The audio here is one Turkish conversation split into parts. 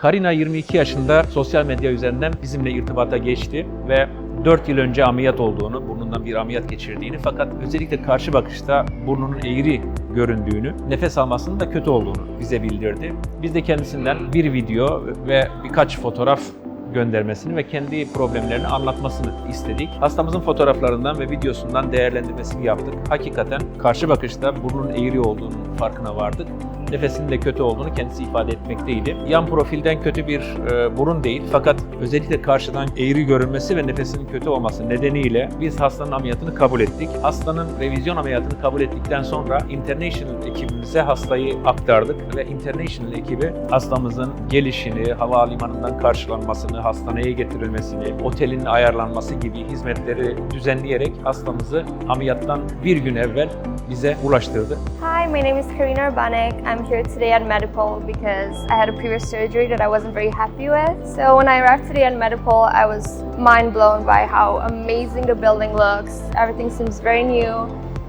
Karina 22 yaşında sosyal medya üzerinden bizimle irtibata geçti ve 4 yıl önce ameliyat olduğunu, burnundan bir ameliyat geçirdiğini fakat özellikle karşı bakışta burnunun eğri göründüğünü, nefes almasının da kötü olduğunu bize bildirdi. Biz de kendisinden bir video ve birkaç fotoğraf göndermesini ve kendi problemlerini anlatmasını istedik. Hastamızın fotoğraflarından ve videosundan değerlendirmesini yaptık. Hakikaten karşı bakışta burnun eğri olduğunun farkına vardık. Nefesinin de kötü olduğunu kendisi ifade etmekteydi. Yan profilden kötü bir e, burun değil fakat özellikle karşıdan eğri görünmesi ve nefesinin kötü olması nedeniyle biz hastanın ameliyatını kabul ettik. Hastanın revizyon ameliyatını kabul ettikten sonra International ekibimize hastayı aktardık ve International ekibi hastamızın gelişini, havalimanından karşılanmasını, hastaneye getirilmesini, otelin ayarlanması gibi hizmetleri düzenleyerek hastamızı ameliyattan bir gün evvel bize ulaştırdı. Hi, my name is Karina Urbanik. I'm here today at Medipol because I had a previous surgery that I wasn't very happy with. So when I arrived today at Medipol, I was mind blown by how amazing the building looks. Everything seems very new.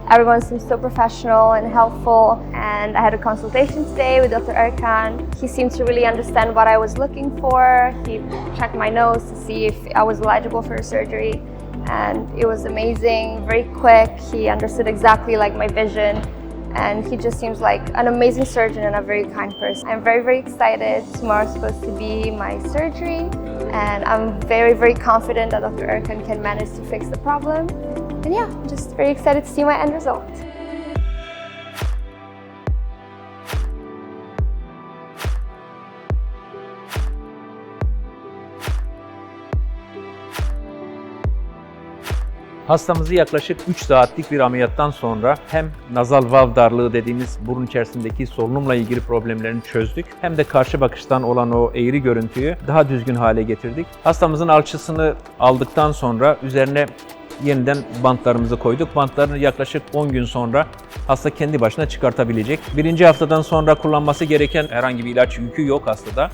Everyone seems so professional and helpful. And I had a consultation today with Dr. Erkan. He seemed to really understand what I was looking for. He checked my nose to see if I was eligible for surgery. And it was amazing, very quick. He understood exactly like my vision and he just seems like an amazing surgeon and a very kind person. I'm very, very excited. Tomorrow's supposed to be my surgery, and I'm very, very confident that Dr. Erkan can manage to fix the problem. And yeah, I'm just very excited to see my end result. Hastamızı yaklaşık 3 saatlik bir ameliyattan sonra hem nazal valv darlığı dediğimiz burun içerisindeki solunumla ilgili problemlerini çözdük. Hem de karşı bakıştan olan o eğri görüntüyü daha düzgün hale getirdik. Hastamızın alçısını aldıktan sonra üzerine yeniden bantlarımızı koyduk. Bantlarını yaklaşık 10 gün sonra hasta kendi başına çıkartabilecek. Birinci haftadan sonra kullanması gereken herhangi bir ilaç yükü yok hastada.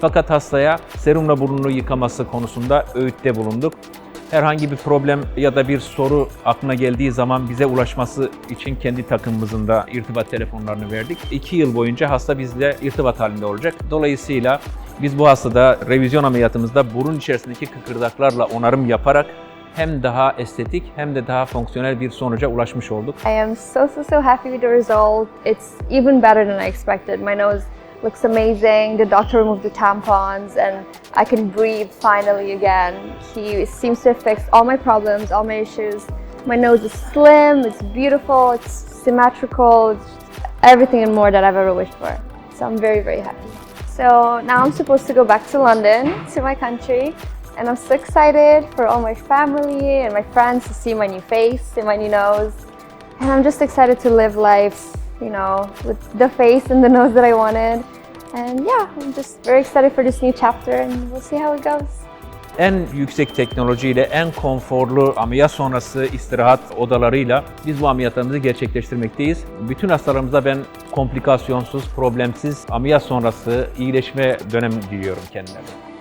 Fakat hastaya serumla burnunu yıkaması konusunda öğütte bulunduk herhangi bir problem ya da bir soru aklına geldiği zaman bize ulaşması için kendi takımımızın da irtibat telefonlarını verdik. 2 yıl boyunca hasta bizle irtibat halinde olacak. Dolayısıyla biz bu hastada revizyon ameliyatımızda burun içerisindeki kıkırdaklarla onarım yaparak hem daha estetik hem de daha fonksiyonel bir sonuca ulaşmış olduk. I am so, so, so happy with the result. It's even better than I expected. My nose looks amazing. The doctor removed the tampons and I can breathe finally again. He seems to have fixed all my problems, all my issues. My nose is slim, it's beautiful, it's symmetrical, it's everything and more that I've ever wished for. So I'm very, very happy. So now I'm supposed to go back to London, to my country, and I'm so excited for all my family and my friends to see my new face and my new nose. And I'm just excited to live life, you know, with the face and the nose that I wanted. And yeah, I'm just very excited for this new chapter and we'll see how it goes. en yüksek teknolojiyle, en konforlu ameliyat sonrası istirahat odalarıyla biz bu ameliyatlarımızı gerçekleştirmekteyiz. Bütün hastalarımıza ben komplikasyonsuz, problemsiz ameliyat sonrası iyileşme dönemi diliyorum kendilerine.